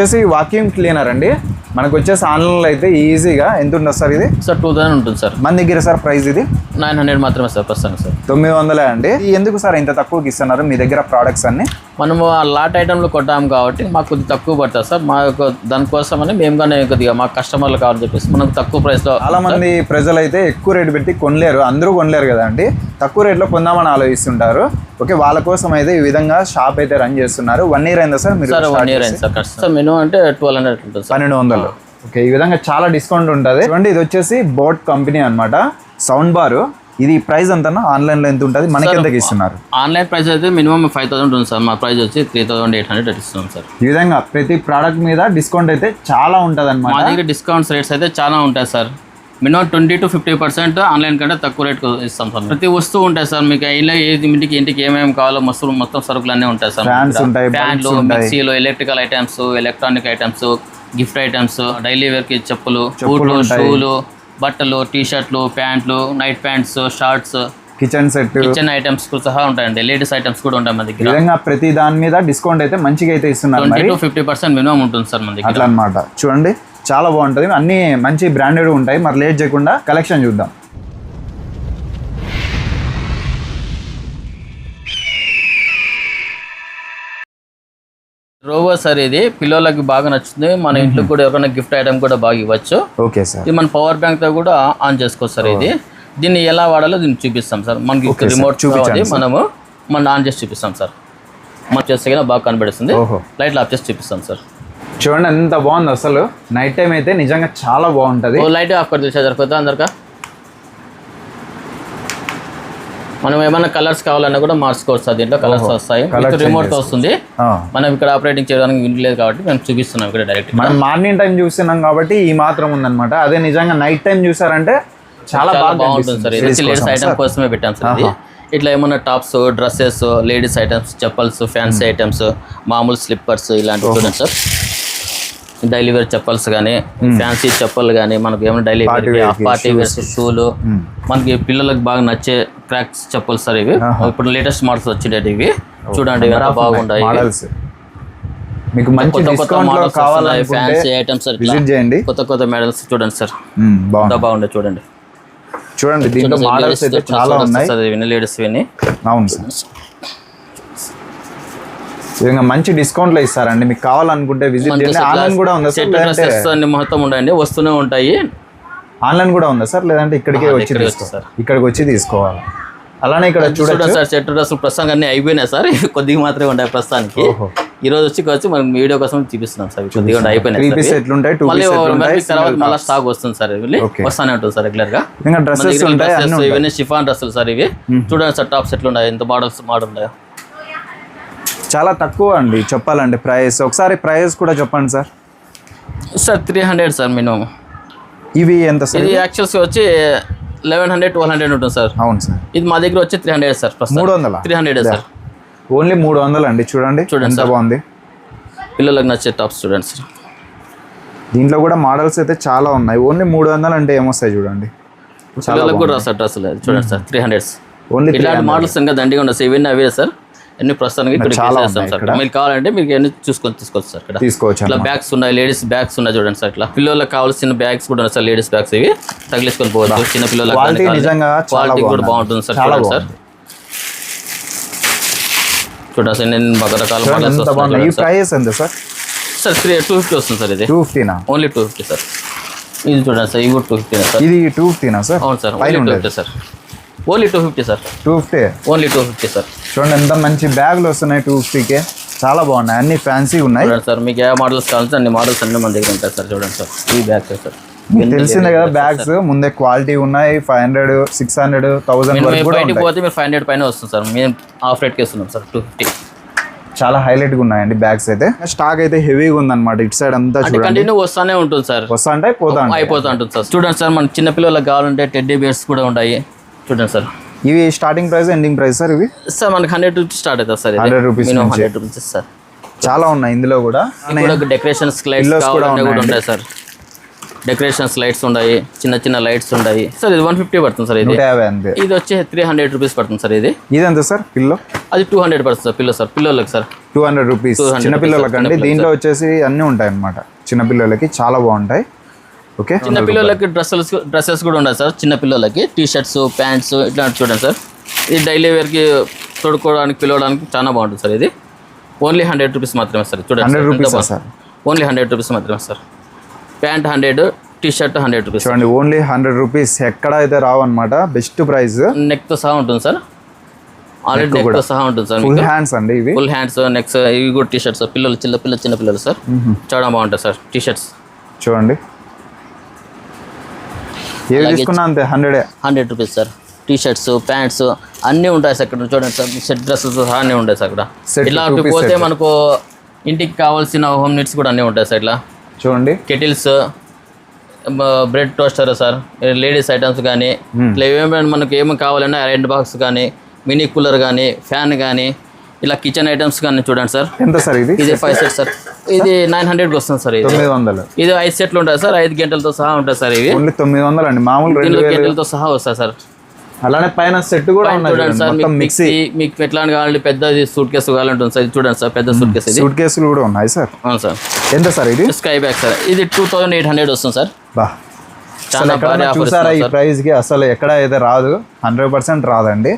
వచ్చేసి vacuum cleaner అండి. మనకు వచ్చేసి ఆన్లైన్లో అయితే ఈజీగా ఎంత ఉంటుంది సార్ ఇది? సార్ టూ థౌసండ్ ఉంటుంది సార్. మన దగ్గర సార్ ప్రైస్ ఇది? నైన్ హండ్రెడ్ మాత్రమే సార్ ప్రస్తుతానికి సార్. తొమ్మిది వందలే అండి. ఎందుకు సార్ ఇంత తక్కువకి ఇస్తున్నారు మీ దగ్గర ప్రోడక్ట్స్ అన్ని? మనము ఆ లాట్ ఐటెంలో కొట్టాము కాబట్టి మాకు కొద్దిగా తక్కువ పడుతుంది సార్. మాకు దానికోసమని మేము కానీ కొద్దిగా మాకు కస్టమర్లు కావాలని చెప్పేసి మనకు తక్కువ ప్రైస్లో చాలా మంది ప్రజలు అయితే ఎక్కువ రేటు పెట్టి కొనలేరు. అందరూ కొనలేరు కదా అండి. తక్కువ రేట్లో కొందామని ఆలోచిస్తుంటారు. ఓకే వాళ్ళ కోసం అయితే ఈ విధంగా షాప్ అయితే రన్ చేస్తున్నారు. వన్ ఇయర్ అయిందా సార్ మీరు వన్ ఇయర్? అయింది సార్ మినిమం అంటే ట్వెల్వ్ హండ్రెడ్ ఉంటుంది సార్. పన్నెండు వందలు. ఓకే ఈ విధంగా చాలా డిస్కౌంట్ ఉంటుంది. చూడండి ఇది వచ్చేసి బోట్ కంపెనీ అన్నమాట. సౌండ్ బార్ ఇది ప్రైస్ అంతా ఆన్లైన్లో ఎంత ఉంటుంది? మనకి ఎంతకి ఇస్తున్నారు? ఆన్లైన్ ప్రైస్ అయితే మినిమం ఫైవ్ థౌసండ్ ఉంది సార్. మా ప్రైస్ వచ్చి త్రీ థౌసండ్ ఎయిట్ హండ్రెడ్ ఇస్తున్నాం సార్. ఈ విధంగా ప్రతి ప్రోడక్ట్ మీద డిస్కౌంట్ అయితే చాలా ఉంటుంది మా దగ్గర డిస్కౌంట్స్ రేట్స్ అయితే చాలా ఉంటాయి sir. Minimum twenty to fifty percent online కంటే తక్కువ రేట్కి ఇస్తాం సార్. ప్రతి వస్తువు ఉంటాయి సార్. మీకు ఇలా ఏది ఇంటికి ఇంటికి ఏమేమి కావాలో మొత్తం మొత్తం సరుకులు అన్నీ ఉంటాయి సార్. ఫ్యాన్లు. మిక్సీలు electrical items electronic items gift items daily వేర్కి చెప్పులు చెప్పులు బూట్లు. షూలు బట్టలు టీ షర్ట్లు ప్యాంట్లు night pants shorts kitchen set kitchen items సహా ఉంటాయండి. లేడీస్ ఐటమ్స్ కూడా ఉంటాయి మన దగ్గర. విధంగా ప్రతి దాని మీద డిస్కౌంట్ అయితే మంచిగా అయితే ఇస్తున్నారు ట్వంటీ మరి. టు ఫిఫ్టీ పర్సెంట్ మినిమం ఉంటుంది సార్ మన దగ్గర. అట్లా అన్నమాట చూడండి. చాలా బాగుంటుంది. అన్ని మంచి బ్రాండెడ్ ఉంటాయి. మరి లేట్ చేయకుండా కలెక్షన్ చూద్దాం. రోబో సార్ ఇది. పిల్లలకి బాగా నచ్చుతుంది. మన ఇంట్లో కూడా ఎవరైనా గిఫ్ట్ ఐటమ్ కూడా బాగా ఇవ్వచ్చు. Okay sir. ఇది మన పవర్ బ్యాంక్తో కూడా ఆన్ చేసుకోవచ్చు సార్ ఇది. దీన్ని ఎలా వాడాలో దీన్ని చూపిస్తాం సార్. మనకి. రిమోట్ చూపించాలి మనము మన ఆన్ చేసి చూపిస్తాం సార్. మనం చేస్తే బాగా కనబడుతుంది లైట్లు ఆఫ్ చేసి చూపిస్తాం సార్. చూడండి ఎంత బాగుంది అసలు. నైట్ టైం అయితే నిజంగా చాలా బాగుంటది. లైట్ ఆఫ్ कर చూసా సరిపోతా అందరికా? మనం ఏమైనా కలర్స్ కావాలన్నా కూడా మార్చుకోవచ్చు సార్ దీంట్లో కలర్స్ వస్తాయి. రిమోట్ వస్తుంది. మనం ఇక్కడ ఆపరేటింగ్ చేయడానికి లేదు కాబట్టి మేము చూపిస్తున్నాం ఇక్కడ డైరెక్ట్ మనం మార్నింగ్ టైం చూస్తున్నాం కాబట్టి ఈ మాత్రం ఉందన్నమాట. అదే నిజంగా నైట్ టైం చూసారంటే చాలా చాలా బాగా బాగుంటుంది సార్. ఇది లేడీస్ ఐటమ్ కోసమే పెట్టాం సార్ ఇట్లా ఏమన్నా tops dresses ladies items chappals fancy items మామూలు స్లిప్పర్స్ ఇలాంటివి చూడండి సార్. డైలీ వేర్ చెప్పల్స్ కానీ ఫ్యాన్సీ చెప్పలు కానీ మనకి ఏమైనా డైలీ వేర్ పార్టీ వేర్స్ షూలు మనకి పిల్లలకు బాగా నచ్చే క్రాక్స్ చెప్పల్స్ సార్ ఇవి. ఇప్పుడు లేటెస్ట్ మోడల్స్ వచ్చినట్టు ఇవి. చూడండి ఎంత బాగుంటాయి. మీకు మంచి కొత్త మోడల్స్ కావాలనుకుంటే ఫ్యాన్సీ ఐటమ్స్ సార్ చేయండి. కొత్త కొత్త మోడల్స్ చూడండి సార్. బాగుండే చూడండి. చూడండి దీంట్లో మోడల్స్ అయితే చాలా ఉన్నాయి. లేడీస్ ఇవన్నీ. అవును సార్. విధంగా మంచి డిస్కౌంట్లో ఇస్తారండి. మీకు కావాలనుకుంటే విజిట్ చేయండి. ఆన్లైన్ కూడా ఉందా సార్? మొత్తం ఉండండి వస్తూనే ఉంటాయి. ఆన్లైన్ కూడా ఉందా సార్? లేదంటే ఇక్కడికే వచ్చి ఇక్కడికి తీసుకో వచ్చి సార్. ఇక్కడికి వచ్చి తీసుకోవాలి. అలానే ఇక్కడ చూడండి సార్ సెట్ డ్రెస్సులు ప్రస్తుతానికి అన్ని అయిపోయినాయి సార్ కొద్దిగా మాత్రమే ఉన్నాయి ప్రస్తుతానికి. ఈ రోజు వచ్చి వచ్చి మనం వీడియో కోసం చూపిస్తున్నాం సార్ కొద్దిగా అయిపోయినాయి త్రీ సార్. పీస్ ఇవి. ఎట్లుంటాయి టూ మళ్ళీ పీస్ ఎట్లుంటాయి మళ్ళీ తర్వాత మళ్ళీ స్టాక్ వస్తుంది సార్ ఇవి. వస్తానే ఉంటుంది సార్ రెగ్యులర్గా. ఇంకా డ్రెస్సెస్ ఉంటాయి ఇవన్నీ షిఫాన్ డ్రెస్సులు సార్ ఇవి. చూడండి సార్ టాప్స్ ఎట్లా ఉన్నాయి ఎంత మోడల్స్ మోడల్ ఉన్నాయో. చాలా తక్కువ అండి చెప్పాలండి ప్రైస్. ఒకసారి ప్రైస్ కూడా చెప్పండి sir. Sir three hundred sir minimum. ఇవి ఎంత సార్ ఇది యాక్చువల్స్ వచ్చి లెవెన్ హండ్రెడ్ ట్వెల్వ్ హండ్రెడ్ ఉంటుంది సార్. అవును సార్. ఇది మా దగ్గర వచ్చి త్రీ హండ్రెడ్ సార్ మూడు వందల? Three hundred sir. ఓన్లీ మూడు వందలు అండి చూడండి. చూడండి. బాగుంది. పిల్లలకు నచ్చే టాప్స్ చూడండి సార్ దీంట్లో కూడా మోడల్స్ అయితే చాలా ఉన్నాయి. ఓన్లీ మూడు వందలు అంటే ఏమొస్తాయి చూడండి. పిల్లలకు కూడా సార్ డ్రెస్సులు. చూడండి సార్ త్రీ హండ్రెడ్స్ ఓన్లీ ఇలాంటి మోడల్స్ ఇంకా దండిగా ఉన్నాయి సార్ ఇవన్నీ అవే సార్. అన్ని ప్రస్తుతానికి ఇక్కడ. మీరు కావాలంటే మీకు అన్ని చూసుకొని తీసుకోవచ్చు సార్ ఇక్కడ. తీసుకోవచ్చు ఇట్లా. బ్యాగ్స్ ఉన్నాయి లేడీస్ బ్యాగ్స్ ఉన్నాయి చూడండి సార్ ఇట్లా. పిల్లలకు కావాల్సిన బ్యాగ్స్ కూడా ఉన్నాయి సార్ లేడీస్ బ్యాగ్స్ ఇవి. తగిలించుకొని పోవచ్చు చిన్న పిల్లలకు క్వాలిటీ కూడా. బాగుంటుంది సార్ చూడండి సార్. చూడండి సార్ నేను ఈ ప్రైస్ ఎంత sir? Sir three two fifty వస్తుంది సార్ ఇది. Two ఫిఫ్టీనా? Only two fifty sir. ఇది చూడండి సార్ కూడా టూ ఫిఫ్టీ సార్. ఇది టూ ఫిఫ్టీనా సార్? అవును sir two fifty sir. Only two fifty sir. Two fifty? Only two fifty sir. చూడండి ఎంత మంచి బ్యాగులు వస్తున్నాయి టూ ఫిఫ్టీకే. చాలా బాగున్నాయి అన్ని ఫ్యాన్సీ ఉన్నాయి. సార్ మీకు ఏ మోడల్స్ కావాలంటే అన్ని మోడల్స్ అన్ని మన దగ్గర ఉంటాయి సార్ చూడండి సార్. ఈ బ్యాగ్ సార్. మీకు తెలిసిందే కదా బ్యాగ్స్ ముందే క్వాలిటీ ఉన్నాయి five hundred six hundred thousand పోతే మీరు ఫైవ్ హండ్రెడ్ పైన వస్తుంది సార్. మేము ఆఫ్ రేట్కి ఇస్తున్నాం సార్ టూ ఫిఫ్టీ చాలా హైలైట్గా ఉన్నాయండి బ్యాగ్స్ అయితే. స్టాక్ అయితే హెవీగా ఉందన్నమాట ఇటు సైడ్ అంతా కంటిన్యూ వస్తానే ఉంటుంది సార్. వస్తా అంటే పోతా. అయిపోతూ ఉంటుంది సార్. చూడండి సార్ మన చిన్న పిల్లలకు కావాలంటే టెడ్డీ బియర్స్ కూడా ఉన్నాయి చూడండి సార్. ఇవి starting price ending price sir ఇవి? సార్ మనకి హండ్రెడ్ రూపీస్ స్టార్ట్ అవుతుంది సార్ 100 rupees మినిమం నుంచి. Hundred rupees sir. చాలా ఉన్నాయి ఇందులో కూడా. డెకరేషన్స్ లైట్స్ కూడా. ఉంటాయి సార్. డెకరేషన్స్ లైట్స్ ఉన్నాయి చిన్న చిన్న లైట్స్ ఉన్నాయి సార్ ఇది వన్ ఫిఫ్టీ పడుతుంది సార్ ఇది. ఇది వచ్చి త్రీ హండ్రెడ్ రూపీస్ పడుతుంది సార్ ఇది. ఇది ఎంత సార్? పిల్లో? అది టూ హండ్రెడ్ పడుతుంది సార్ పిల్లో సార్ పిల్లలకు సార్. టూ హండ్రెడ్ రూపీస్ 200 చిన్నపిల్లలకి అండి దీంట్లో వచ్చేసి అన్నీ ఉంటాయి అన్నమాట చిన్నపిల్లలకి చాలా బాగుంటాయి. ఓకే? చిన్న పిల్లలకి డ్రెస్సెస్ డ్రెస్సెస్ కూడా ఉన్నాయి సార్. చిన్న పిల్లలకి టీ షర్ట్స్ ప్యాంట్స్ ఇట్లాంటి చూడండి సార్. ఇది డైలీ వేర్కి తొడుకోవడానికి పిలవడానికి చాలా బాగుంటుంది సార్ ఇది. ఓన్లీ హండ్రెడ్ రూపీస్ మాత్రమే సార్ చూడండి hundred sir, only hundred rupees మాత్రమే sir. Pant hundred T shirt hundred rupees. చూడండి ఓన్లీ హండ్రెడ్ రూపీస్ ఎక్కడ అయితే రావు అనమాట బెస్ట్ ప్రైస్. నెక్తో సహా ఉంటుంది సార్. ఆల్రెడీ నెక్తో సహా ఉంటుంది సార్ ఫుల్ హ్యాండ్స్ అండి ఇవి? ఫుల్ హ్యాండ్స్ నెక్స్ ఇవి కూడా టీ షర్ట్స్ పిల్లలు చిన్న పిల్లలు చిన్న పిల్లలు సార్. చాలా బాగుంటాయి సార్ టీ షర్ట్స్ చూడండి. ఏవి తీసుకున్నా అంతే హండ్రెడే hundred rupees sir T shirts pants అన్నీ ఉంటాయి సార్ ఇక్కడ చూడండి సార్ సెట్ డ్రెస్సెస్ అన్నీ ఉంటాయి సార్ ఇక్కడ. ఇలా పోతే. మనకు ఇంటికి కావాల్సిన హోమ్ నీడ్స్ కూడా అన్నీ ఉంటాయి సార్ ఇట్లా. చూడండి. Kettles bread toaster sir ladies items కానీ ఇట్లా ఏమైనా మనకు ఏమి కావాలన్నా ఐరన్ బాక్స్ కానీ మినీ కూలర్ కానీ ఫ్యాన్ కానీ ఇలా కిచెన్ ఐటమ్స్ కానీ చూడండి సార్. ఎంత సార్ ఇది? ఇది ఫైవ్ సెట్ సార్. ఇది నైన్ హండ్రెడ్కి వస్తుంది సార్ ఇది. తొమ్మిది వందలు. ఇది ఐదు సెట్లు ఉంటాయి సార్ ఐదు గంటలతో సహా ఉంటాయి సార్ ఇవి. ఓన్లీ తొమ్మిది వందలు అండి మామూలు రెండు గంటలతో సహా వస్తాయి సార్. అలానే పైన సెట్ కూడా ఉన్నాయి చూడండి సార్ మిక్సీ మీకు ఎట్లా కావాలంటే పెద్దది సూట్ కేసు కావాలంటుంది సార్ ఇది చూడండి సార్ పెద్ద సూట్ కేసు ఇది. సూట్ కేసులు కూడా ఉన్నాయి సార్. అవును సార్. ఎంత సార్ ఇది? Sky bag sir. ఇది టూ థౌజండ్ ఎయిట్ హండ్రెడ్ వస్తుంది సార్. బా. చాలా చూసారా ఈ ప్రైస్కి? అసలు ఎక్కడ అయితే రాదు. హండ్రెడ్ పర్సెంట్ రాదండి.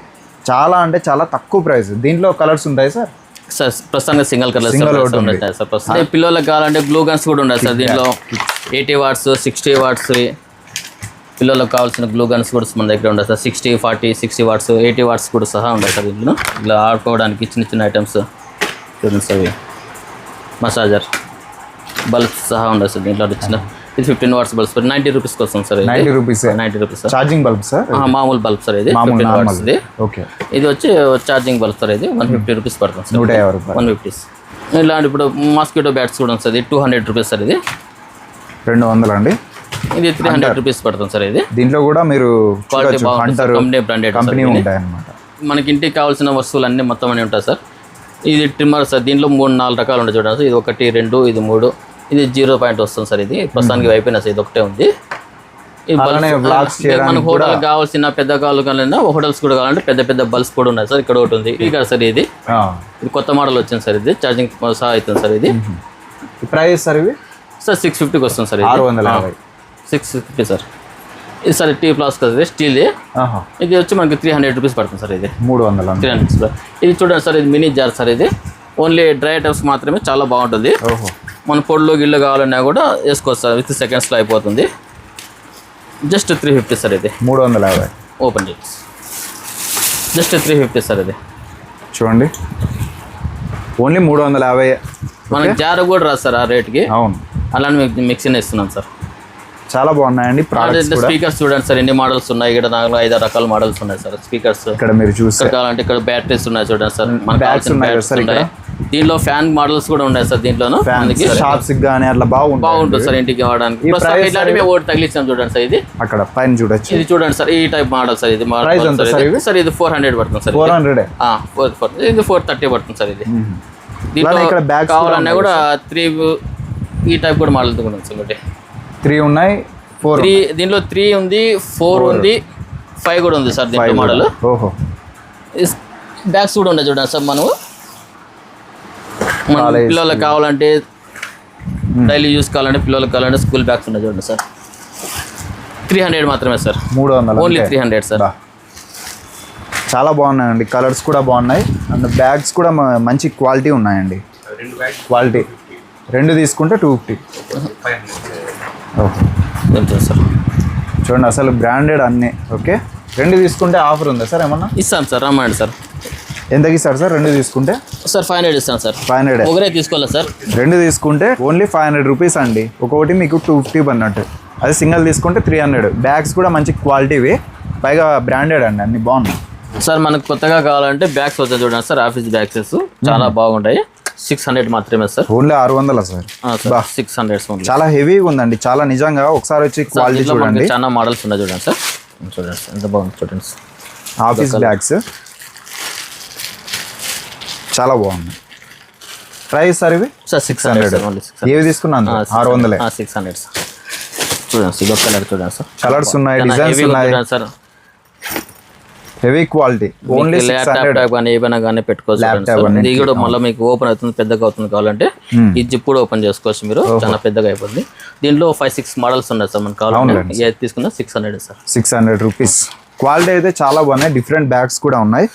చాలా అంటే చాలా తక్కువ ప్రైస్. దీంట్లో కలర్స్ ఉంటాయి సార్? సార్ ప్రస్తుతానికి సింగిల్ కలర్ ఉంది. ఉంటాయి సార్. ప్రస్తుతం పిల్లలకు కావాలంటే గ్లూ గన్స్ కూడా ఉన్నాయి సార్ దీంట్లో. ఎయిటీ వాట్స్ సిక్స్టీ వాట్స్ పిల్లలకు కావాల్సిన గ్లూ గన్స్ కూడా మన దగ్గర ఉన్నాయి sir. Sixty forty sixty watts eighty watts కూడా సహా ఉన్నాయి సార్ దీంట్లో ఇలా ఆడుకోవడానికి చిన్న చిన్న ఐటమ్స్ చూడండి సార్ మసాజర్ బల్బ్స్ సహా ఉన్నాయి సార్ దీంట్లో చిన్న. ఇది ఫిఫ్టీన్ వాట్స్ బల్బ్స్ నైంటీ రూపీస్కి వస్తుంది సార్ ఇది. Ninety rupees ninety rupees sir charging bulb sir మామూలు బల్బ్ సార్ ఇది. ఫిఫ్టీన్ వాట్స్ ఇది. ఓకే ఇది వచ్చి ఛార్జింగ్ బల్బ్ సార్ ఇది. వన్ ఫిఫ్టీ రూపీస్ పడుతుంది సార్ నూట యాభై రూపాయలు. వన్ ఫిఫ్టీస్ ఇలాంటి ఇప్పుడు మాస్కిటో బ్యాట్స్ కూడా ఉంది సార్ ఇది. టూ హండ్రెడ్ రూపీస్ సార్ ఇది. రెండు వందలు అండి? ఇది త్రీ హండ్రెడ్ రూపీస్ పడుతుంది సార్ ఇది. దీంట్లో కూడా మీరు quality sir company branded company ఉంటాయి అన్నమాట మనకి ఇంటికి కావాల్సిన వస్తువులు అన్నీ మొత్తం అన్నీ ఉంటాయి సార్ ఇది ట్రిమ్మర్ సార్ దీంట్లో మూడు నాలుగు రకాలు ఉంటాయి చూడండి సార్ ఇది ఒకటి రెండు ఇది మూడు. ఇది జీరో పాయింట్ వస్తుంది సార్ ఇది. ప్రస్తుతానికి అయిపోయినా సార్ ఇది ఒకటే ఉంది. మనకు హోటల్ కావాల్సిన పెద్ద కావాలి కావాలన్నా హోటల్స్ కూడా కావాలంటే పెద్ద పెద్ద బల్బ్స్ కూడా ఉన్నాయి సార్. ఇక్కడ ఒకటి ఉంది. ఇక్కడ సార్ ఇది. కొత్త మోడల్ వచ్చింది సార్ ఇది. ఛార్జింగ్ సహా అవుతుంది సార్ ఇది. ప్రైస్ సార్ ఇవి సార్ సిక్స్ ఫిఫ్టీకి వస్తుంది సార్ ఆరు వందల యాభై. Six fifty sir. ఇది సార్ టీ ప్లాస్ కదా స్టీల్. ఇది. వచ్చి మనకి త్రీ హండ్రెడ్ రూపీస్ పడుతుంది సార్ ఇది. మూడు వందలు త్రీ హండ్రెడ్ ఇది చూడండి సార్ ఇది మినీ జార్ సార్ ఇది. ఓన్లీ డ్రై ఐటమ్స్ మాత్రమే చాలా బాగుంటుంది. ఓహో. మన పొడిలో గిళ్ళు కావాలన్నా కూడా వేసుకోవచ్చు సార్ విత్ సెకండ్స్లో అయిపోతుంది. జస్ట్ త్రీ ఫిఫ్టీ సార్ ఇది. మూడు వందల యాభై. ఓపెన్ చేసి జస్ట్ త్రీ ఫిఫ్టీ సార్ ఇది. చూడండి. ఓన్లీ మూడు వందల యాభై. మనకి జార్ కూడా రాదు సార్ ఆ రేట్కి అవును. అలానే మీకు మిక్సీని ఇస్తున్నాం సార్. చాలా బాగున్నాయండి స్పీకర్స్ చూడండి సార్ ఎన్ని మోడల్స్ ఉన్నాయి ఇక్కడ నాలుగు ఐదు రకాల మోడల్స్ ఉన్నాయి సార్. స్పీకర్స్ ఇక్కడ మీరు చూస్తే. ఇక్కడ కావాలంటే ఇక్కడ బ్యాటరీస్ ఉన్నాయి చూడండి సార్. Bags కావాల్సిన ఉన్నాయి సార్ ఇక్కడ? దీనిలో ఫ్యాన్ మోడల్స్ కూడా ఉన్నాయి సార్ దీంట్లోను. అందుకే షాప్స్ కానీ అట్లా బాగుంటుంది బాగుంటుంది సార్ ఇంటికి వాడడానికి. ఒకటి తగిలించాం చూడండి సార్ ఇది. అక్కడ పైన చూడొచ్చు. ఇది చూడండి సార్ ఈ టైప్ మోడల్ సార్ ఇది. మోడల్ సార్ ఇది. ఇవి? సార్ ఇది ఫోర్ హండ్రెడ్ పడుతుంది sir four hundred four four ఇది ఫోర్ థర్టీ పడుతుంది సార్ ఇది. దీంట్లో కావాలన్నా కూడా త్రీ ఈ టైప్ కూడా మోడల్ కూడా సార్ ఒకటి. త్రీ ఉన్నాయి ఫోర్ త్రీ దీంట్లో త్రీ ఉంది ఫోర్ ఉంది ఫైవ్ కూడా ఉంది సార్ దీంట్లో మోడల్ ఓహో. బ్యాగ్స్ కూడా ఉన్నాయి చూడండి సార్ మనం మన పిల్లలకు కావాలంటే డైలీ యూస్ కావాలంటే పిల్లలకు కావాలంటే స్కూల్ బ్యాగ్స్ ఉన్నాయి చూడండి సార్. త్రీ హండ్రెడ్ మాత్రమే సార్. మూడు వందలు ఓన్లీ. Three hundred sir. చాలా బాగున్నాయండి. కలర్స్ కూడా బాగున్నాయి. అండ్ బ్యాగ్స్ కూడా మ- మంచి క్వాలిటీ ఉన్నాయండి. క్వాలిటీ రెండు తీసుకుంటే టూ ఫిఫ్టీ ఓకే. సార్. చూడండి అసలు బ్రాండెడ్ అన్నీ. ఓకే. రెండు తీసుకుంటే ఆఫర్ ఉందా సార్ ఏమన్నా? ఇస్తాం సార్ రమ్మండి సార్. ఎంతకి ఇస్తారు సార్? రెండు తీసుకుంటే? సార్ ఫైవ్ హండ్రెడ్ ఇస్తాం సార్. ఫైవ్ హండ్రెడ్ ఒకరే తీసుకోవాలా సార్? రెండు తీసుకుంటే ఓన్లీ ఫైవ్ హండ్రెడ్ రూపీస్ అండి. ఒక్కొక్కటి మీకు టూ ఫిఫ్టీ అన్నట్టు అది సింగిల్ తీసుకుంటే త్రీ హండ్రెడ్ బ్యాగ్స్ కూడా మంచి క్వాలిటీవి పైగా బ్రాండెడ్ అండి అన్ని బాగున్నాయి. సార్ మనకు కొత్తగా కావాలంటే బ్యాగ్స్ వచ్చాయి చూడండి సార్ ఆఫీస్ బ్యాగ్స్ చాలా బాగుంటాయి. సిక్స్ హండ్రెడ్ మాత్రమే సార్. ఓన్లీ ఆరు వందల సార్? సిక్స్ హండ్రెడ్ చాలా హెవీగా ఉందండి. చాలా నిజంగా ఒకసారి వచ్చి క్వాలిటీ చూడండి. చాలా మోడల్స్ ఉన్నాయి చూడండి సార్. చూడండి ఎంత బాగుంది చూడండి. సార్ ఆఫీస్ బ్యాగ్స్ చాలా బాగున్నాయి ప్రైస్ సార్ ఇవి? సార్ సిక్స్ హండ్రెడ్ ఏవి తీసుకున్నాను? ఆరు వందలే. సిక్స్ హండ్రెడ్ సార్ చూడండి సార్ ఇదొక కలర్ చూడండి సార్ కలర్స్ ఉన్నాయి డిజైన్స్ ఉన్నాయి. Sir heavy quality only laptop కానీ ఏమైనా కానీ పెట్టుకోవచ్చు ఇది కూడా మళ్ళీ మీకు ఓపెన్ అవుతుంది పెద్దగా అవుతుంది కావాలంటే ఈ జిప్ కూడా ఓపెన్ చేసుకోవచ్చు మీరు. చాలా పెద్దగా అయిపోతుంది దీంట్లో ఫైవ్ సిక్స్ మోడల్స్ ఉన్నాయి సార్ మనకు కావాలంటే. ఏది తీసుకున్నా six hundred sir six hundred rupees quality అయితే చాలా బాగున్నాయి. డిఫరెంట్ బ్యాగ్స్ కూడా ఉన్నాయి.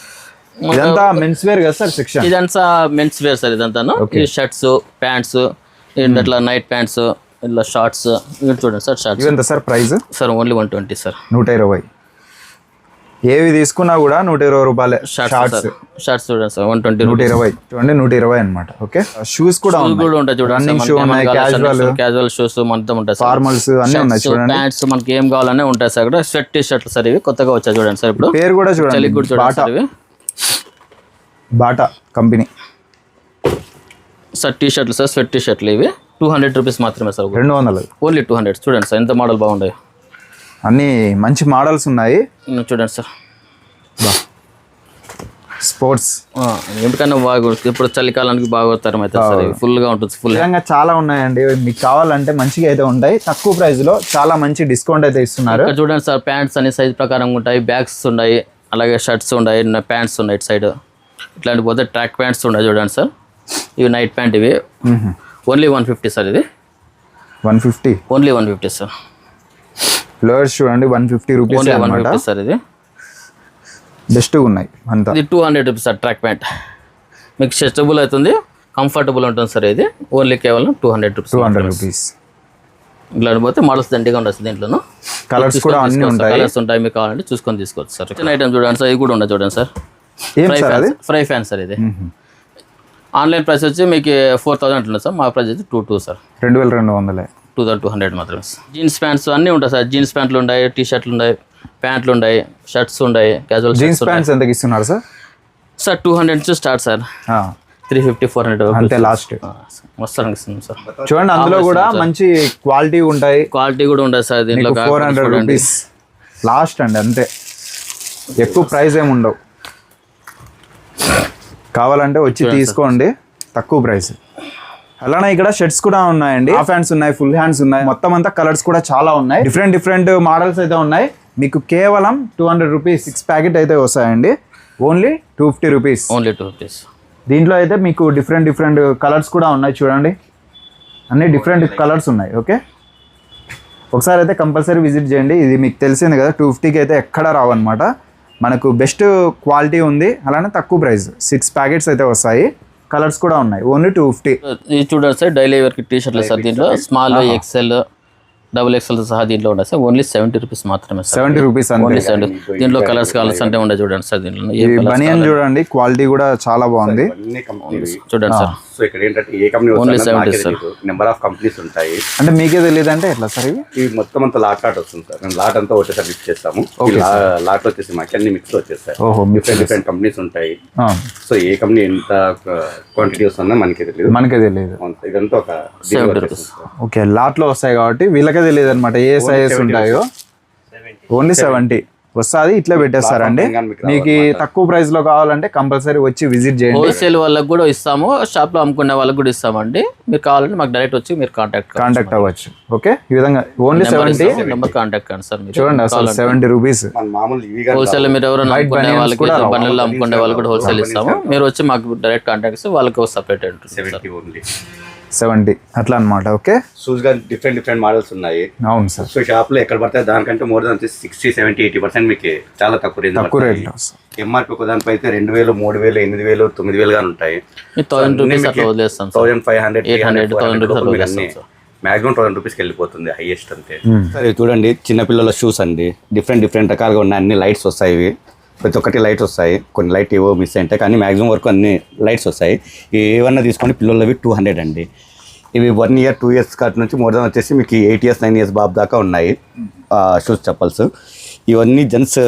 ఇదంతా మెన్స్ వేర్ కదా సార్ సెక్షన్ ఇదంతా మెన్స్ వేర్ సార్ ఇదంతాను. ఈ షర్ట్స్ ప్యాంట్స్ ఇట్లా నైట్ ప్యాంట్స్ ఇట్లా షార్ట్స్ ఇవి చూడండి sir shorts ఇవెంత sir price sir only one twenty sir. నూట ఇరవై. ఏవి తీసుకున్నా కూడా నూట ఇరవై రూపాయలే. షార్ట్స్ షార్ట్స్ చూడండి సార్ వన్ ట్వంటీ నూట ఇరవై. చూడండి నూట ఇరవై అనమాట ఓకే షూస్ కూడా కూడా ఉంటాయి చూడండి షూ ఉన్నాయి క్యాజువల్ క్యాజువల్ షూస్ మొత్తం ఉంటాయి సార్. ఫార్మల్స్ అన్నీ ఉన్నాయి చూడండి. ప్యాంట్స్ మనకి ఏం కావాలనే ఉంటాయి సార్. ఇక్కడ స్వెట్ టీ షర్ట్లు సార్ ఇవి కొత్తగా వచ్చాయి చూడండి సార్ ఇప్పుడు. పేరు కూడా చూడండి. కూడా చూడండి బాటా సార్ ఇవి. Bata company. సార్ టీ షర్ట్లు సార్ స్వెట్ టీ షర్ట్లు ఇవి. టూ హండ్రెడ్ రూపీస్ మాత్రమే సార్. రెండు వందలు. ఓన్లీ టూ హండ్రెడ్ చూడండి సార్ ఎంత మోడల్ బాగుంటాయి. అన్ని మంచి మోడల్స్ ఉన్నాయి. చూడండి సార్. స్పోర్ట్స్. ఆ, ఎందుకన్నా బాగా ఇప్పుడు చలికాలానికి బాగా తరం అవుతుంది సార్ ఇవి ఫుల్గా ఉంటుంది ఫుల్. విధంగా చాలా ఉన్నాయండి. మీకు కావాలంటే మంచిగా అయితే ఉంటాయి. తక్కువ ప్రైస్లో చాలా మంచి డిస్కౌంట్ అయితే ఇస్తున్నారు. చూడండి సార్ ప్యాంట్స్ అనే సైజ్ ప్రకారం ఉంటాయి. బ్యాగ్స్ ఉన్నాయి అలాగే షర్ట్స్ ఉన్నాయి ప్యాంట్స్ ఉన్నాయి ఇటు సైడ్. ఇట్లాంటి పోతే ట్రాక్ ప్యాంట్స్ ఉన్నాయి చూడండి సార్. ఇవి నైట్ ప్యాంట్ ఇవి. ఓన్లీ వన్ ఫిఫ్టీ సార్ ఇది. One fifty? Only one fifty sir. Flowers చూడండి one fifty rupees only one fifty sir ఇది. బెస్ట్ ఉన్నాయి అంతా. ఇది two hundred rupees sir track pant. మీకు స్ట్రెచబుల్ అవుతుంది కంఫర్టబుల్ ఉంటుంది సార్ ఇది. ఓన్లీ కేవలం two hundred rupees two hundred rupees ఇట్లా పోతే మోడల్స్ దండిగా ఉండొచ్చు దీంట్లోనూ. కలర్స్ కూడా అన్ని ఉంటాయి. కలర్స్ ఉంటాయి మీకు కావాలంటే చూసుకొని తీసుకోవచ్చు సార్. ఐటమ్ చూడండి సార్ ఇది కూడా ఉండదు చూడండి sir. Fry pan fry pan sir ఇది. ఆన్లైన్ ప్రైస్ వచ్చి మీకు ఫోర్ థౌసండ్ ఉంటుంది సార్. మా ప్రైస్ వచ్చి టూ టూ సార్. రెండు వేల రెండు వందలే. టూ థౌసండ్ టూ హండ్రెడ్ మాత్రమే సార్. జీన్స్ ప్యాంట్స్ అన్నీ ఉంటాయి సార్. జీన్స్ ప్యాంట్లు ఉన్నాయి టీ షర్ట్లు ఉన్నాయి ప్యాంట్లు ఉన్నాయి షర్ట్స్ ఉన్నాయి క్యాజువల్ జీన్స్ ప్యాంట్స్ ఎంతకి ఇస్తున్నారు సార్? సార్ టూ హండ్రెడ్ నుంచి start sir. Three fifty four hundred అంతే లాస్ట్ మస్తు అనిపిస్తుంది సార్ చూడండి అందులో కూడా మంచి క్వాలిటీ ఉంటాయి. క్వాలిటీ కూడా ఉండదు సార్ దీంట్లో ఫోర్ హండ్రెడ్ రూపీస్ లాస్ట్ అండి అంతే. ఎక్కువ ప్రైస్ ఏమి ఉండవు. కావాలంటే వచ్చి తీసుకోండి. తక్కువ ప్రైస్. అలానే ఇక్కడ షర్ట్స్ కూడా ఉన్నాయండి. హాఫ్ హ్యాండ్స్ ఉన్నాయి ఫుల్ హ్యాండ్స్ ఉన్నాయి. మొత్తం అంతా కలర్స్ కూడా చాలా ఉన్నాయి. డిఫరెంట్ డిఫరెంట్ మోడల్స్ అయితే ఉన్నాయి. మీకు కేవలం two hundred rupees six packet అయితే వస్తాయండి. Only two fifty rupees only two rupees దీంట్లో అయితే మీకు డిఫరెంట్ డిఫరెంట్ కలర్స్ కూడా ఉన్నాయి చూడండి. అన్ని డిఫరెంట్ కలర్స్ ఉన్నాయి ఓకే ఒకసారి అయితే కంపల్సరీ విజిట్ చేయండి. ఇది మీకు తెలిసింది కదా టూ ఫిఫ్టీకి అయితే ఎక్కడ రావన్నమాట. మనకు బెస్ట్ క్వాలిటీ ఉంది అలానే తక్కువ ప్రైస్. సిక్స్ ప్యాకెట్స్ అయితే వస్తాయి. కలర్స్ కూడా ఉన్నాయి. ఓన్లీ టూ ఫిఫ్టీ ఇది చూడండి సార్ డైలీ వేర్కి టీ షర్ట్లు సార్ దీంట్లో. స్మాల్ ఎక్సెల్ డబుల్ ఎక్సెల్ సహా దీంట్లో ఉండదు సార్. ఓన్లీ సెవెంటీ రూపీస్ మాత్రమే sir. Seventy rupees only seventy దీంట్లో కలర్స్ కలర్స్ అంటే ఉండే చూడండి సార్ దీంట్లో. బనియన్ చూడండి క్వాలిటీ కూడా చాలా బాగుంది. చూడండి సార్. సో ఇక్కడ ఏంటంటే ఏ కంపెనీ Only వస్తుందో 70 నాకే sir. తెలియదు నెంబర్ ఆఫ్ కంపెనీస్ ఉంటాయి. అంటే మీకే తెలియదు అంటే ఎట్లా సార్ ఇవి? మొత్తం అంతా లాట్ లాట్ వస్తుంది సార్. మేము లాట్ అంతా ఒకటేసారి మిక్స్ చేస్తాము. ఈ లా- లాట్ వచ్చేసి మాకు అన్ని మిక్స్ వచ్చేస్తాయి. ఓహో డిఫరెంట్ డిఫరెంట్ కంపెనీస్ ఉంటాయి. ఆ, సో ఏ కంపెనీ ఎంత క్వాంటిటీ వస్తుందో మనకి తెలియదు. మనకే తెలియదు. ఇదంతా ఒక ఓకే లాట్లో వస్తాయి కాబట్టి వీళ్ళకే తెలియదు అనమాట ఏ సైజెస్ ఉంటాయో. ఓన్లీ సెవెంటీ వస్తుంది ఇట్లా పెట్టేస్తారండి. మీకు తక్కువ ప్రైస్లో కావాలంటే కంపల్సరీ వచ్చి విజిట్ చేయండి. హోల్సేల్ వాళ్ళకి కూడా ఇస్తాము షాప్లో అమ్ముకునే వాళ్ళకి కూడా ఇస్తామండి. మీరు కావాలంటే మాకు డైరెక్ట్ వచ్చి మీరు కాంటాక్ట్ కాంటాక్ట్ అవ్వచ్చు. ఓకే ఈ విధంగా ఓన్లీ సెవెంటీ నెంబర్ కాంటాక్ట్ కండి సార్ మీరు. చూడండి అసలు సెవెంటీ రూపీస్ హోల్సేల్ మీరు ఎవరైనా అమ్ముకునే వాళ్ళకి. బండ్లలో అమ్ముకునే వాళ్ళకి కూడా హోల్సేల్ ఇస్తాము. మీరు వచ్చి మాకు డైరెక్ట్ కాంటాక్ట్ ఇస్తే వాళ్ళకి సపరేట్ ఉంటుంది సార్. సెవెంటీ అట్లా అనమాట ఓకే? షూస్గా డిఫరెంట్ డిఫరెంట్ మోడల్స్ ఉన్నాయి. అవును సార్. సో షాప్లో ఎక్కడ పడితే దానికంటే more than sixty seventy eighty percent మీకు చాలా తక్కువ రేంజ్ తక్కువ రేట్లో ఎంఆర్పి ఒక దానిపై అయితే రెండు వేలు మూడు వేలు ఎనిమిది వేలు తొమ్మిది వేలు గాని ఉంటాయి థౌసండ్ రూపీస్ అట్లా వదిలేస్తాం sir. Thousand five hundred 800, 1000 rupees మీకు వదిలేస్తాం అన్ని సార్. మాక్సిమం థౌసండ్ రూపీస్కి వెళ్ళిపోతుంది హైయెస్ట్ అంతే. సరే చూడండి చిన్నపిల్లల షూస్ అండి. డిఫరెంట్ డిఫరెంట్ రకాలుగా ఉన్నాయి. అన్ని లైట్స్ వస్తాయి ఇవి. ప్రతి ఒక్కటి లైట్స్ వస్తాయి. కొన్ని లైట్ ఏవో మిస్ అయింటాయి కానీ మాక్సిమం వరకు అన్ని లైట్స్ వస్తాయి. ఇవి ఏమన్నా తీసుకొని పిల్లలవి టూ హండ్రెడ్ అండి. ఇవి వన్ ఇయర్ టూ ఇయర్స్ కాటి నుంచి మోర్ దాన్ వచ్చేసి మీకు ఎయిట్ ఇయర్స్ నైన్ ఇయర్స్ బాబు దాకా ఉన్నాయి. షూస్ చెప్పల్స్ ఇవన్నీ జెంట్స్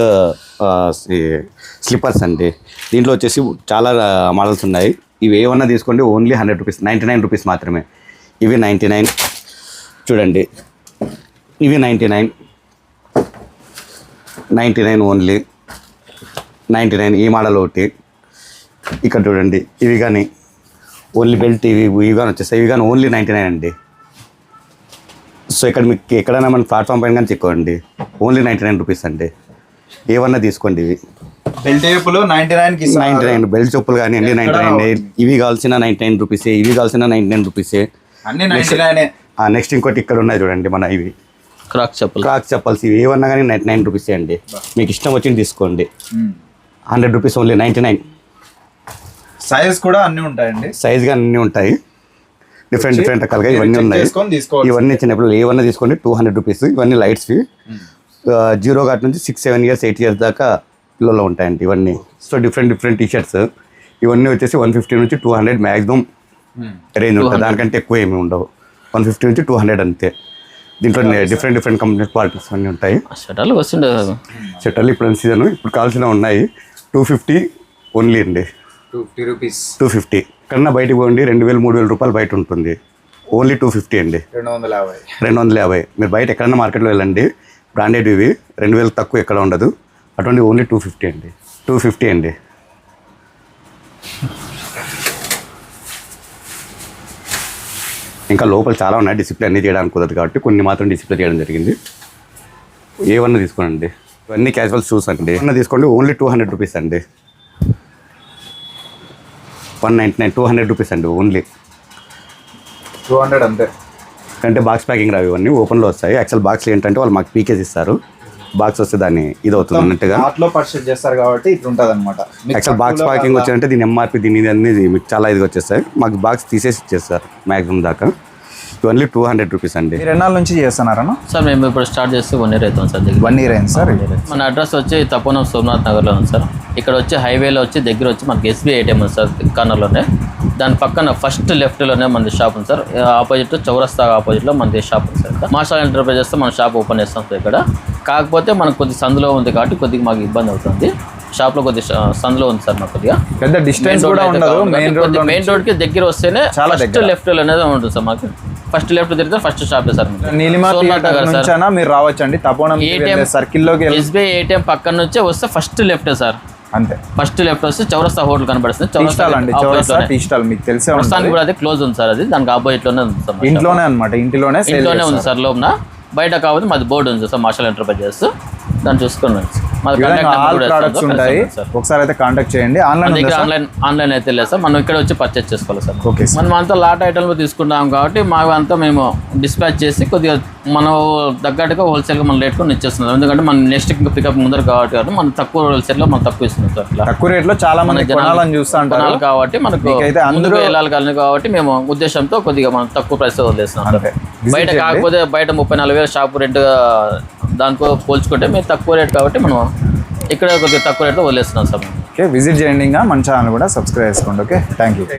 స్లిప్పర్స్ అండి. దీంట్లో వచ్చేసి చాలా మోడల్స్ ఉన్నాయి. ఇవి ఏమన్నా తీసుకోండి only hundred rupees ninety nine rupees మాత్రమే. ఇవి నైంటీ నైన్ చూడండి. ఇవి ninety nine ninety nine only ninety nine ఈ మోడల్ ఒకటి. ఇక్కడ చూడండి. ఇవి కానీ ఓన్లీ బెల్ట్ ఇవి ఇవి కానీ వచ్చేస్తాయి. ఇవి కానీ ఓన్లీ నైంటీ నైన్ అండి. సో ఇక్కడ మీకు ఎక్కడైనా మన ప్లాట్ఫామ్ పైన కానీ చెక్కోండి. ఓన్లీ నైంటీ నైన్ రూపీస్ అండి. ఏమన్నా తీసుకోండి ఇవి. Belt టేపులు ninety nine ninety nine belt చెప్పులు కానివ్వండి నైన్టీ నైన్ ఇవి కావాల్సిన నైన్టీ నైన్ రూపీసే ఇవి కావాల్సిన నైన్టీ నైన్ రూపీసే. అన్ని నైన్టీ నైన్ నెక్స్ట్ ఇంకోటి ఇక్కడ ఉన్నాయి చూడండి మన ఇవి. క్రాక్ చెప్పులు. క్రాక్ చెప్పాల్సి ఇవి ఏమన్నా కానీ నైన్టీ నైన్ రూపీసే అండి. మీకు ఇష్టం వచ్చింది తీసుకోండి. Hundred rupees only ninety nine. Size కూడా అన్ని ఉంటాయండి. సైజ్గా అన్నీ ఉంటాయి. డిఫరెంట్ డిఫరెంట్ రకాలుగా ఇవన్నీ ఉన్నాయి. ఇవన్నీ చిన్నపిల్లలు ఏవన్నా తీసుకోండి టూ హండ్రెడ్ రూపీస్ ఇవన్నీ లైట్స్వి జీరో ఘాట్ నుంచి six seven years eight years దాకా పిల్లలు ఉంటాయండి ఇవన్నీ. So different different T shirts ఇవన్నీ వచ్చేసి వన్ ఫిఫ్టీ నుంచి టూ హండ్రెడ్ మ్యాక్సిమం రేంజ్ ఉంటుంది. దానికంటే ఎక్కువ ఏమి ఉండవు. వన్ ఫిఫ్టీ నుంచి టూ హండ్రెడ్ అంతే. దీంట్లో డిఫరెంట్ డిఫరెంట్ కంపెనీ క్వాలిటీస్ అన్నీ ఉంటాయి. షటర్లు వస్తుండే షట్టర్లు ఇప్పుడు సీజన్ ఇప్పుడు కావాల్సిన ఉన్నాయి. టూ ఫిఫ్టీ ఓన్లీ అండి. Two fifty rupees two fifty కన్నా బయటకు పోండి రెండు వేలు మూడు వేల రూపాయలు బయట ఉంటుంది. ఓన్లీ టూ ఫిఫ్టీ అండి. రెండు వందల యాభై. రెండు వందల యాభై. మీరు బయట ఎక్కడన్నా మార్కెట్లో వెళ్ళండి బ్రాండెడ్ ఇవి రెండు వేలకు తక్కువ ఎక్కడ ఉండదు. అటువంటి ఓన్లీ టూ ఫిఫ్టీ అండి. టూ ఫిఫ్టీ అండి. ఇంకా లోపల చాలా ఉన్నాయి డిసిప్లే అన్ని చేయడానికి కుదరదు కాబట్టి కొన్ని మాత్రం డిసిప్లే చేయడం జరిగింది. ఏవన్నా తీసుకోండి ఇవన్నీ క్యాజువల్ షూస్ అండి. ఏమన్నా తీసుకోండి ఓన్లీ టూ హండ్రెడ్ రూపీస్ అండి. One ninety nine two hundred rupees అండి ఓన్లీ. టూ హండ్రెడ్ అంతే. అంటే బాక్స్ ప్యాకింగ్ రావు ఇవన్నీ ఓపెన్లో వస్తాయి. యాక్చువల్ బాక్స్ ఏంటంటే వాళ్ళు మాకు పీకేజ్ ఇస్తారు. బాక్స్ వస్తే దాన్ని ఇది అవుతుంది అన్నట్టుగా. ఆర్ట్లో పర్చేస్ చేస్తారు కాబట్టి ఇట్లా ఉంటుంది అనమాట యాక్చువల్ బాక్స్ ప్యాకింగ్ వచ్చిందంటే దీని ఎంఆర్పి దీని ఇది అన్ని మీకు చాలా ఇదిగా వచ్చేస్తాయి. మాకు బాక్స్ తీసేసి ఇచ్చేస్తారు మ్యాక్సిమం దాకా. ఇవన్నీ టూ హండ్రెడ్ రూపీస్ అండి. మీరు ఎన్నాళ్ళ నుంచి చేస్తున్నారన్న? సార్ మేము ఇప్పుడు స్టార్ట్ చేస్తే వన్ ఇయర్ అవుతుంది సార్ దగ్గర వన్ ఇయర్ అయింది సార్. మన అడ్రస్ వచ్చి తపోనం సోమనాథ్ నగర్లో ఉంది సార్. ఇక్కడ వచ్చి హైవేలో వచ్చి దగ్గర వచ్చి మనకి ఎస్బీఐ ఏటీఎం ఉంది సార్ కార్నర్లోనే దాని పక్కన ఫస్ట్ లెఫ్ట్లోనే మనది షాప్ ఉంది సార్. ఆపోజిట్ చౌరస్తా ఆపోజిట్లో మనది షాప్ ఉంది సార్ మార్షల్ ఎంటర్ప్రైజెస్ మన షాప్ ఓపెన్ చేస్తాం సార్ ఇక్కడ. కాకపోతే మనకు కొద్ది సందులో ఉంది కాబట్టి కొద్దిగా మాకు ఇబ్బంది అవుతుంది. షాప్లో కొద్ది సందులో ఉంది సార్ మాకు కొద్దిగా. పెద్ద డిస్టెన్స్ కూడా ఉండదు మెయిన్ రోడ్ మెయిన్ రోడ్కి దగ్గర వస్తేనే చాలా ఫస్ట్ లెఫ్ట్ అనేది ఉంటుంది సార్ మాకు. ఫస్ట్ లెఫ్ట్ తిరిగితే ఫస్ట్ షాప్ సార్ నీలిమా నుంచైనా మీరు రావచ్చండి. తపోనం ATM సర్కిల్లోకి ఎస్బీఐ ఏటీఎం పక్కన నుంచే వస్తే ఫస్ట్ లెఫ్ట్ సార్. అంతే. ఫస్ట్ లెఫ్ట్ వస్తే చౌరస్తా హోటల్ కనబడుతుంది. స్టాల్ అండి. చౌరస్తా. టీ స్టాల్ మీకు తెలిసే ఉంటుంది. కూడా అదే క్లోజ్ ఉంది సార్ అది. దానికి ఆపోజిట్లోనే ఉంది సార్. ఇంట్లోనే అనమాట ఇంటిలోనే ఇంట్లోనే ఉంది సార్ లోపల. బయట కాకపోతే మాది బోర్డు ఉంది సార్ మార్షల్ ఎంటర్ప్రైజెస్ దాన్ని చూసుకున్నాం మాది contact number ఆల్ ప్రొడక్ట్స్. ఉంటాయి. సార్. ఒకసారి అయితే కాంటాక్ట్ చేయండి. ఆన్లైన్ ఆన్లైన్ ఆన్లైన్ అయితే లేదు సార్. మనం ఇక్కడ వచ్చి పర్చేస్ చేసుకోవాలి సార్. ఓకే మనం అంతా లాట్ ఐటమ్లు తీసుకుంటాం కాబట్టి మాకు అంతా మేము డిస్పాచ్ చేసి కొద్దిగా మనం తగ్గట్టుగా హోల్సేల్గా మనం రేట్ కూడా ఇచ్చేస్తున్నాం ఎందుకంటే మనం నెక్స్ట్ ఇంకా పికప్ ముందర కాబట్టి కాబట్టి మనం తక్కువ హోల్సేల్లో మనం తక్కువ ఇస్తున్నాం సార్ ఇట్లా. తక్కువ రేట్లో చాలా మంది జనాలు కొనాలని చూస్తూ ఉంటారు. కాబట్టి మనకు మీకైతే అందరూ- వెళ్ళాలి కానీ కాబట్టి మేము ఉద్దేశంతో కొద్దిగా మనం తక్కువ ప్రైస్ వదిలేస్తున్నాం బయట. కాకపోతే బయట ముప్పై నాలుగు వేల షాప్ రెంట్ దానితో పోల్చుకుంటే మేము తక్కువ రేట్ కాబట్టి మనం ఇక్కడ కొద్దిగా తక్కువ రేట్లో వదిలేస్తున్నాం సార్. ఓకే విజిట్ చేయండి ఇంకా. మన ఛానల్ కూడా సబ్స్క్రైబ్ చేసుకోండి. Okay thank you